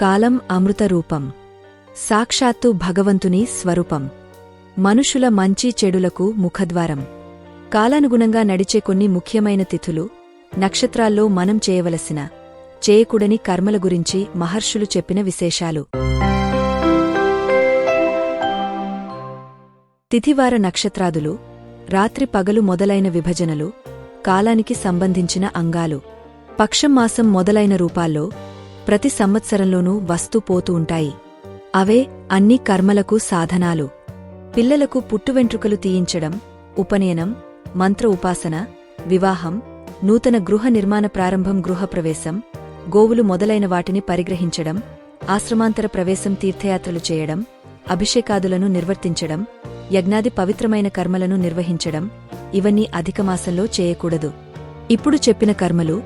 కాలం అమృత రూపం సాక్షాత్తు భగవంతుని స్వరూపం. మనుషుల మంచి చెడులకు ముఖద్వారం. కాలానుగుణంగా నడిచే కొన్ని ముఖ్యమైన తిథులు నక్షత్రాల్లో మనం చేయవలసిన చేయకూడని కర్మల గురించి మహర్షులు చెప్పిన విశేషాలు. తిథివార నక్షత్రాదులు రాత్రి పగలు మొదలైన విభజనలు కాలానికి సంబంధించిన అంగాలు. పక్షం మాసం మొదలైన రూపాల్లో ప్రతి సంవత్సరంలోనూ వస్తూ పోతూ ఉంటాయి. అవే అన్ని కర్మలకు సాధనాలు. పిల్లలకు పుట్టువెంట్రుకలు తీయించడం ఉపనయనం మంత్ర ఉపాసన వివాహం నూతన గృహ నిర్మాణ ప్రారంభం గృహప్రవేశం గోవులు మొదలైన వాటిని పరిగ్రహించడం ఆశ్రమాంతర ప్రవేశం తీర్థయాత్రలు చేయడం అభిషేకాదులను నిర్వర్తించడం యజ్ఞాది పవిత్రమైన కర్మలను నిర్వహించడం ఇవన్నీ అధికమాసంలో చేయకూడదు. ఇప్పుడు చెప్పిన కర్మలు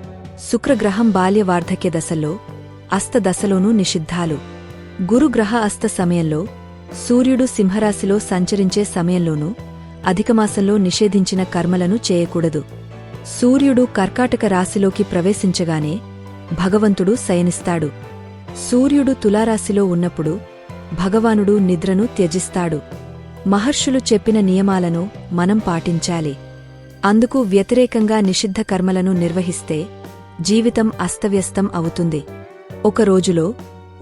శుక్రగ్రహం బాల్య వార్ధక్య దశల్లో అస్త దశలోనూ నిషిద్ధాలు గురుగ్రహ అస్త సమయంలో సూర్యుడు సింహరాశిలో సంచరించే సమయంలోనూ అధికమాసంలో నిషేధించిన కర్మలను చేయకూడదు. సూర్యుడు కర్కాటక రాశిలోకి ప్రవేశించగానే భగవంతుడు శయనిస్తాడు. సూర్యుడు తులారాశిలో ఉన్నప్పుడు భగవానుడు నిద్రను త్యజిస్తాడు. మహర్షులు చెప్పిన నియమాలను మనం పాటించాలి. అందుకు వ్యతిరేకంగా నిషిద్ధ కర్మలను నిర్వహిస్తే జీవితం అస్తవ్యస్తం అవుతుంది. ఒక రోజులో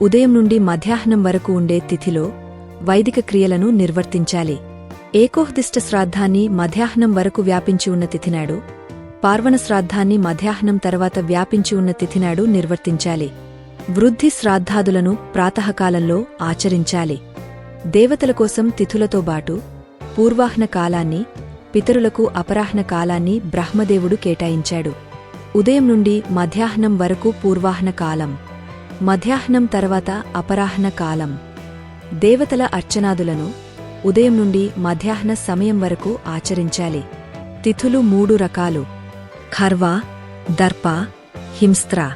ఉదయం నుండి మధ్యాహ్నం వరకు ఉండే తిథిలో వైదిక క్రియలను నిర్వర్తించాలి. ఏకోహదిష్ట శ్రాద్ధాన్ని మధ్యాహ్నం వరకు వ్యాపించి ఉన్న తిథినాడు పార్వణ శ్రాద్ధాన్ని మధ్యాహ్నం తర్వాత వ్యాపించి ఉన్న తిథినాడు నిర్వర్తించాలి. వృద్ధి శ్రాద్ధాదులను ప్రాతకాలంలో ఆచరించాలి. దేవతల కోసం తిథులతో బాటు పూర్వాహ్న కాలాన్ని పితరులకు అపరాహ్న కాలాన్ని బ్రహ్మదేవుడు కేటాయించాడు. ఉదయం నుండి మధ్యాహ్నం వరకు పూర్వాహ్న కాలం. మధ్యాహ్నం తర్వాత అపరాహ్న కాలం. దేవతల అర్చనాదులను ఉదయం నుండి మధ్యాహ్న సమయం వరకు ఆచరించాలి. తిథులు మూడు రకాలు. ఖర్వా దర్ప హింస్త్ర.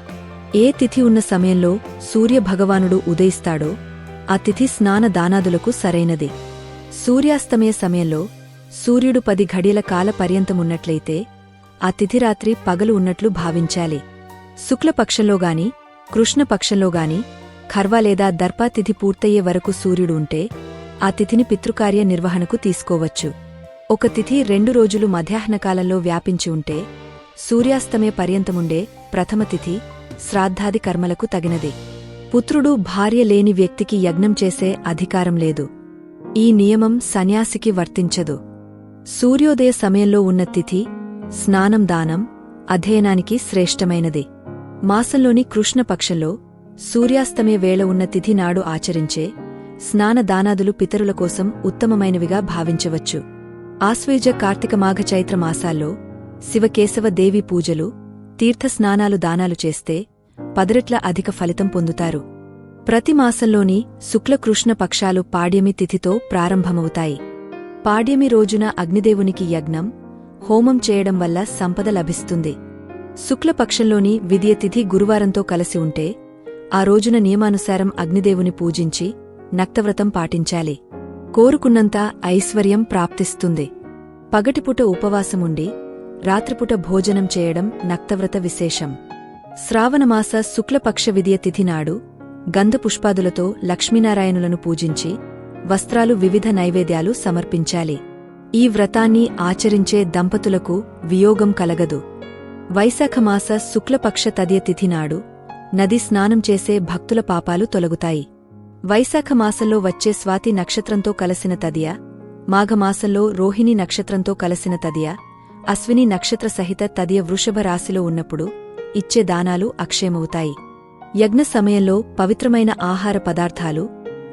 ఏ తిథి ఉన్న సమయంలో సూర్యభగవానుడు ఉదయిస్తాడో ఆ తిథి స్నాన దానాదులకు సరైనది. సూర్యాస్తమయ సమయంలో సూర్యుడు పది ఘడియల కాల పర్యంతమున్నట్లయితే ఆ తిథి రాత్రి పగలు ఉన్నట్లు భావించాలి. శుక్లపక్షంలోగాని కృష్ణపక్షంలోగాని ఖర్వా లేదా దర్పా తిథి పూర్తయ్యే వరకు సూర్యుడు ఉంటే ఆ తిథిని పితృకార్య నిర్వహణకు తీసుకోవచ్చు. ఒక తిథి రెండు రోజులు మధ్యాహ్నకాలంలో వ్యాపించి ఉంటే సూర్యాస్తమయ పర్యంతముండే ప్రథమ తిథి శ్రాద్ధాది కర్మలకు తగినది. పుత్రుడు భార్య లేని వ్యక్తికి యజ్ఞం చేసే అధికారం లేదు. ఈ నియమం సన్యాసికి వర్తించదు. సూర్యోదయ సమయంలో ఉన్న తిథి స్నానం దానం అధ్యయనానికి శ్రేష్టమైనది. మాసంలోని కృష్ణపక్షంలో సూర్యాస్తమే వేళ ఉన్న తిథి నాడు ఆచరించే స్నానదానాదులు పితరుల కోసం ఉత్తమమైనవిగా భావించవచ్చు. ఆశ్వేజ కార్తీక మాఘ చైత్ర మాసాల్లో శివకేశవ దేవి పూజలు తీర్థస్నానాలు దానాలు చేస్తే పదరెట్ల అధిక ఫలితం పొందుతారు. ప్రతి మాసంలోని శుక్లకృష్ణ పక్షాలు పాడ్యమి తిథితో ప్రారంభమవుతాయి. పాడ్యమి రోజున అగ్నిదేవునికి యజ్ఞం హోమం చేయడం వల్ల సంపద లభిస్తుంది. శుక్లపక్షంలోని విద్యతిథి గురువారంతో కలిసి ఉంటే ఆ రోజున నియమానుసారం అగ్నిదేవుని పూజించి నక్తవ్రతం పాటించాలి. కోరుకున్నంత ఐశ్వర్యం ప్రాప్తిస్తుంది. పగటిపుట ఉపవాసముండి రాత్రిపుట భోజనం చేయడం నక్తవ్రత విశేషం. శ్రావణమాస శుక్లపక్ష విదియ తిథినాడు గంధపుష్పాదులతో లక్ష్మీనారాయణులను పూజించి వస్త్రాలు వివిధ నైవేద్యాలు సమర్పించాలి. ఈ వ్రతాన్ని ఆచరించే దంపతులకు వియోగం కలగదు. వైశాఖమాస శుక్లపక్ష తదియ తిథినాడు. నది స్నానం చేసే భక్తుల పాపాలు తొలగుతాయి. వైశాఖమాసంలో వచ్చే స్వాతి నక్షత్రంతో కలసిన తదియ మాఘమాసంలో రోహిణి నక్షత్రంతో కలసిన తదియ అశ్విని నక్షత్ర సహిత తదియ వృషభ రాశిలో ఉన్నప్పుడు ఇచ్చే దానాలు అక్షేమవుతాయి యజ్ఞ సమయంలో పవిత్రమైన ఆహార పదార్థాలు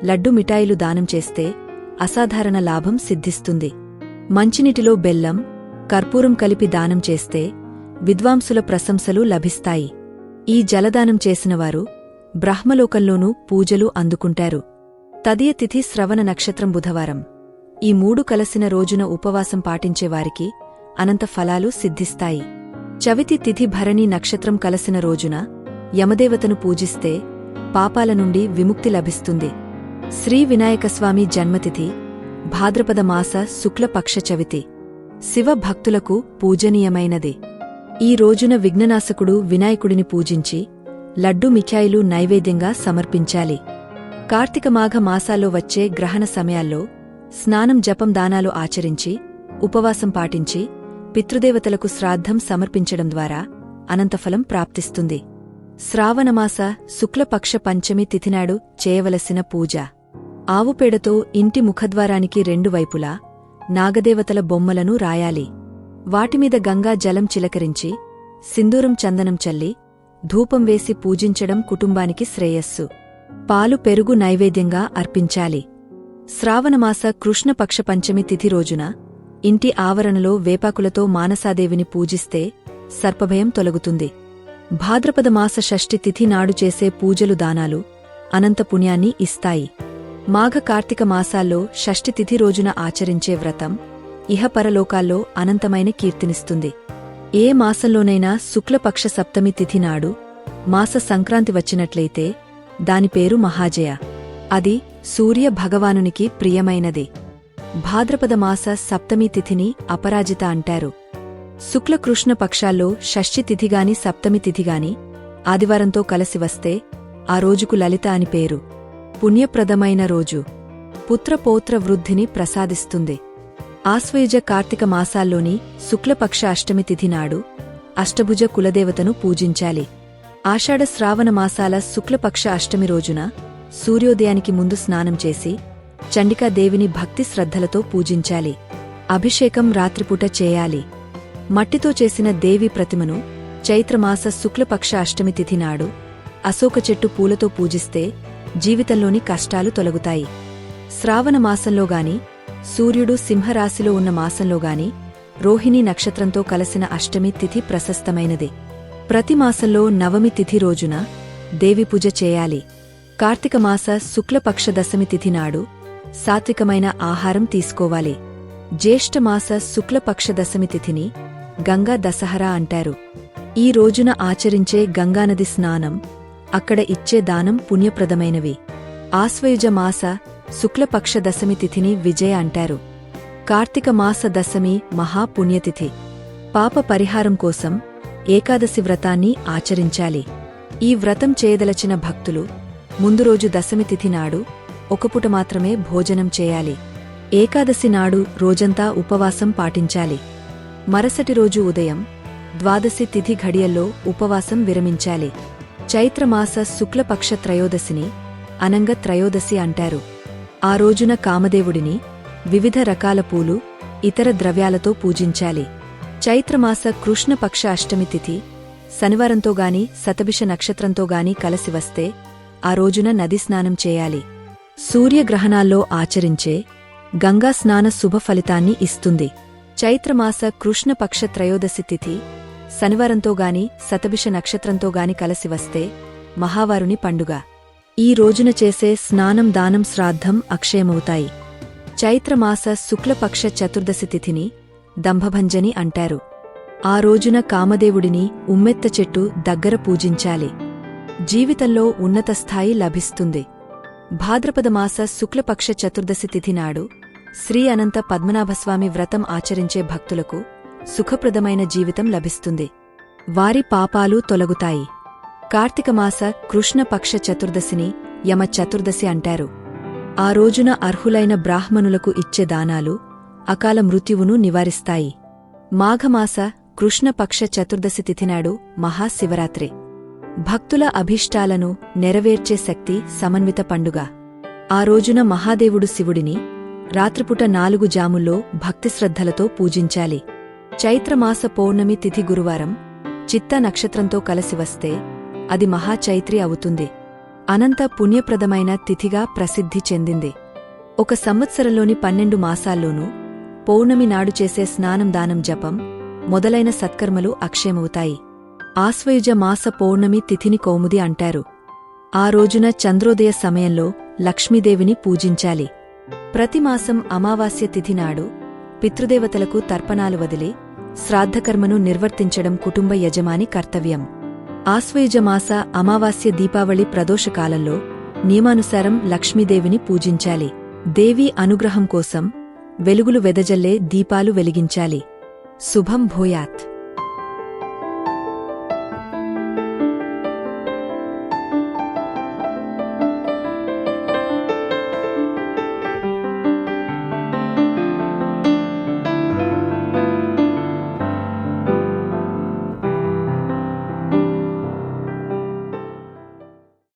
లడ్డు మిఠాయిలు దానం చేస్తే అసాధారణ లాభం సిద్ధిస్తుంది. మంచినీటిలో బెల్లం కర్పూరం కలిపి దానం చేస్తే విద్వాంసుల ప్రశంసలు లభిస్తాయి. ఈ జలదానం చేసినవారు బ్రహ్మలోకంలోనూ పూజలు అందుకుంటారు. తదియ తిథి శ్రవణ నక్షత్రం బుధవారం. ఈ మూడు కలసిన రోజున ఉపవాసం పాటించేవారికి అనంత ఫలాలు సిద్ధిస్తాయి. చవితి తిథి భరణి నక్షత్రం కలసిన రోజున యమదేవతను పూజిస్తే పాపాల నుండి విముక్తి లభిస్తుంది. శ్రీ వినాయకస్వామి జన్మతిథి భాద్రపద మాస శుక్లపక్ష చవితి. శివ భక్తులకు పూజనీయమైనది. ఈ రోజున విఘ్ననాశకుడు వినాయకుడిని పూజించి లడ్డు మిఠాయిలు నైవేద్యంగా సమర్పించాలి. కార్తీకమాఘ మాసాల్లో వచ్చే గ్రహణ సమయాల్లో స్నానం జపం దానాలు ఆచరించి ఉపవాసం పాటించి పితృదేవతలకు శ్రాద్ధం సమర్పించడం ద్వారా అనంతఫలం ప్రాప్తిస్తుంది. శ్రావణమాస శుక్లపక్ష పంచమి తిథినాడు చేయవలసిన పూజ. ఆవుపేడతో ఇంటి ముఖద్వారానికి రెండు వైపులా నాగదేవతల బొమ్మలను రాయాలి. వాటిమీద గంగా జలం చిలకరించి సింధూరం చందనం చల్లి ధూపం వేసి పూజించడం కుటుంబానికి శ్రేయస్సు. పాలు పెరుగు నైవేద్యంగా అర్పించాలి. శ్రావణమాస కృష్ణపక్ష పంచమి తిథి రోజున ఇంటి ఆవరణలో వేపాకులతో మానసాదేవిని పూజిస్తే సర్పభయం తొలగుతుంది. భాద్రపద మాస షష్ఠి తిథి నాడు చేసే పూజలు దానాలు అనంత పుణ్యాన్ని ఇస్తాయి. మాఘ కార్తీక మాసాల్లో షష్ఠి తిథి రోజున ఆచరించే వ్రతం ఇహపరలోకాల్లో అనంతమైన కీర్తినిస్తుంది. ఏ మాసంలోనైనా శుక్లపక్ష సప్తమి తిథి నాడు మాస సంక్రాంతి వచ్చినట్లయితే దాని పేరు మహాజయ. అది సూర్య భగవానునికి ప్రియమైనది. భాద్రపద మాస సప్తమి తిథిని అపరాజిత అంటారు. శుక్లకృష్ణ పక్షాల్లో షష్ఠి తిథిగాని సప్తమి తిథిగాని ఆదివారంతో కలిసి వస్తే ఆ రోజుకు లలిత అని పేరు. పుణ్యప్రదమైన రోజు. పుత్రపోత్ర వృద్ధిని ప్రసాదిస్తుంది. ఆశ్వయుజ కార్తీక మాసాల్లోని శుక్లపక్ష అష్టమి తిథి నాడు అష్టభుజ కులదేవతను పూజించాలి. ఆషాఢ శ్రావణ మాసాల శుక్లపక్ష అష్టమి రోజున సూర్యోదయానికి ముందు స్నానం చేసి చండికాదేవిని భక్తి శ్రద్ధలతో పూజించాలి. అభిషేకం రాత్రిపూట చేయాలి. మట్టితో చేసిన దేవి ప్రతిమను చైత్రమాస శుక్లపక్ష అష్టమి తిథి నాడు అశోక చెట్టు పూలతో పూజిస్తే జీవితంలోని కష్టాలు తొలగుతాయి. శ్రావణ మాసంలోగాని సూర్యుడు సింహరాశిలో ఉన్న మాసంలోగాని రోహిణి నక్షత్రంతో కలసిన అష్టమి తిథి ప్రశస్తమైనదే. ప్రతి మాసంలో నవమి తిథి రోజున దేవి పూజ చేయాలి. కార్తీక మాస శుక్లపక్ష దశమి తిథి నాడు సాత్వికమైన ఆహారం తీసుకోవాలి. జ్యేష్ఠమాస శుక్లపక్ష దశమి తిథిని గంగా దసహరా అంటారు. ఈ రోజున ఆచరించే గంగానది స్నానం అక్కడ ఇచ్చే దానం పుణ్యప్రదమైనవి. ఆశ్వయుజ మాస శుక్లపక్ష దశమి తిథిని విజయ అంటారు. కార్తీక మాస దశమి మహాపుణ్యతిథి పాప పరిహారం కోసం ఏకాదశి వ్రతాన్ని ఆచరించాలి. ఈ వ్రతం చేయదలచిన భక్తులు ముందు రోజు దశమి తిథి నాడు ఒకపుట మాత్రమే భోజనం చేయాలి. ఏకాదశి నాడు రోజంతా ఉపవాసం పాటించాలి. మరసటి రోజు ఉదయం ద్వాదశి తిథి ఘడియల్లో ఉపవాసం విరమించాలి. చైత్రమాస శుక్లపక్ష త్రయోదశిని అనంగ త్రయోదశి అంటారు. ఆ రోజున కామదేవుడిని వివిధ రకాల పూలు ఇతర ద్రవ్యాలతో పూజించాలి. చైత్రమాస కృష్ణపక్ష అష్టమి తిథి శనివారంతోగాని శతభిష నక్షత్రంతోగాని కలసి వస్తే ఆ రోజున నది స్నానం చేయాలి. సూర్యగ్రహణాల్లో ఆచరించే గంగా స్నాన శుభ ఫలితాన్ని ఇస్తుంది. చైత్రమాస కృష్ణపక్ష త్రయోదశి తిథి శనివారంతోగాని శతభిష నక్షత్రంతోగాని కలసి వస్తే మహావారుని పండుగ. ఈ రోజున చేసే స్నానం దానం శ్రాద్ధం అక్షయమవుతాయి. చైత్రమాస శుక్లపక్ష చతుర్దశి తిథిని దంభభంజని అంటారు. ఆ రోజున కామదేవుడిని ఉమ్మెత్త చెట్టు దగ్గర పూజించాలి. జీవితంలో ఉన్నత స్థాయి లభిస్తుంది. భాద్రపదమాస శుక్లపక్ష చతుర్దశి తిథి నాడు శ్రీ అనంత పద్మనాభస్వామి వ్రతం ఆచరించే భక్తులకు సుఖప్రదమైన జీవితం లభిస్తుంది. వారి పాపాలు తొలగుతాయి. కార్తీకమాస కృష్ణపక్ష చతుర్దశిని యమ చతుర్దశి అంటారు. ఆ రోజున అర్హులైన బ్రాహ్మణులకు ఇచ్చే దానాలు అకాల మృత్యువును నివారిస్తాయి. మాఘమాస కృష్ణపక్ష చతుర్దశి తిథినాడు మహాశివరాత్రి. భక్తుల అభీష్టాలను నెరవేర్చే శక్తి సమన్విత పండుగ. ఆ రోజున మహాదేవుడు శివుడిని రాత్రిపుట నాలుగు జాముల్లో భక్తిశ్రద్ధలతో పూజించాలి. చైత్రమాస పౌర్ణమి తిథి గురువారం చిత్త నక్షత్రంతో కలిసి వస్తే అది మహాచైత్రి అవుతుంది. అనంత పుణ్యప్రదమైన తిథిగా ప్రసిద్ధి చెందింది. ఒక సంవత్సరంలోని పన్నెండు మాసాల్లోనూ పౌర్ణమి నాడు చేసే స్నానం దానం జపం మొదలైన సత్కర్మలు అక్షయమవుతాయి. ఆశ్వయుజ మాస పౌర్ణమి తిథిని కౌముది అంటారు. ఆ రోజున చంద్రోదయ సమయంలో లక్ష్మీదేవిని పూజించాలి. ప్రతిమాసం అమావాస్య తిథి నాడు పితృదేవతలకు తర్పణాలు వదిలి శ్రాద్ధకర్మను నిర్వర్తించడం కుటుంబ యజమాని కర్తవ్యం. ఆశ్వేజమాస అమావాస్య దీపావళి ప్రదోషకాలంలో నియమానుసారం లక్ష్మీదేవిని పూజించాలి. దేవీ అనుగ్రహం కోసం వెలుగులు వెదజల్లే దీపాలు వెలిగించాలి. శుభం భూయాత్.